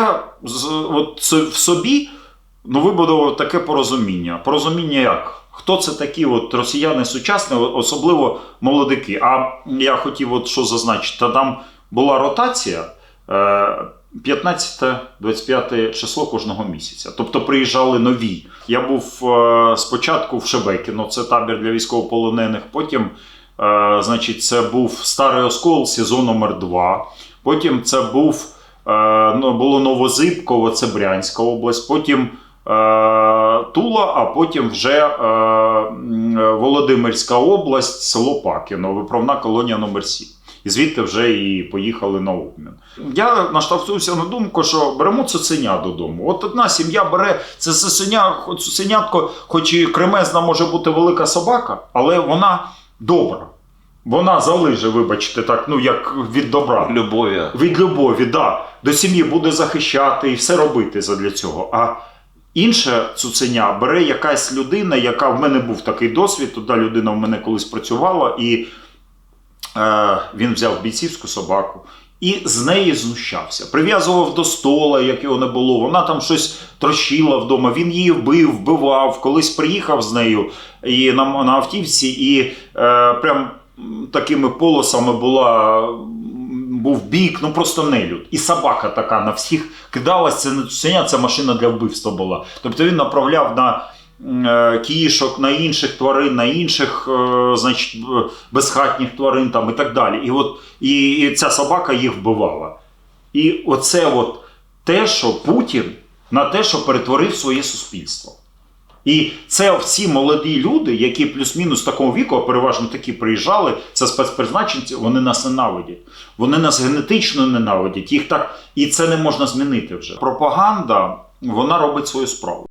я от в собі ну, вибудував таке порозуміння. Порозуміння як? Хто це такі от росіяни сучасні, особливо молодики? А я хотів от що зазначити, та там була ротація. е, 15-25 число кожного місяця. Тобто приїжджали нові. Я був е, спочатку в Шебекіно, це табір для військовополонених. Потім, е, значить, це був Старий Оскол, сезон номер 2 Потім це був е, ну, було Новозибково, це Брянська область. Потім е, Тула, а потім вже е, Володимирська область, село Пакіно, виправна колонія номер 7 І звідти вже і поїхали на обмін. Я наштовхнувся на думку, що беремо цуценя додому. От одна сім'я бере це цуценя, цуценятко, хоч і кремезна може бути велика собака, але вона добра. Вона залиже, вибачте, так, ну як від добра. Любові. Від любові, да. До сім'ї буде захищати і все робити задля цього. А інше цуценя бере якась людина, яка в мене був такий досвід. Туди людина в мене колись працювала, і е, він взяв бійцівську собаку. І з неї знущався. Прив'язував до стола, як його не було. Вона там щось трощила вдома. Він її вбив, вбивав. Колись приїхав з нею і на, на автівці, і е, прям такими полосами була, був бік, ну просто нелюд. І собака така на всіх кидалась. Це не цуценя, це машина для вбивства була. Тобто він направляв на е, кішок, на інших тварин, на інших е, значить, безхатніх тварин там, і так далі. І, от, і, і ця собака їх вбивала. І оце от те, що Путін на те, що перетворив своє суспільство. І це всі молоді люди, які плюс-мінус такого віку, а переважно такі приїжджали, це спецпризначенці, вони нас ненавидять. Вони нас генетично ненавидять. Їх так, і це не можна змінити вже. Пропаганда вона робить свою справу.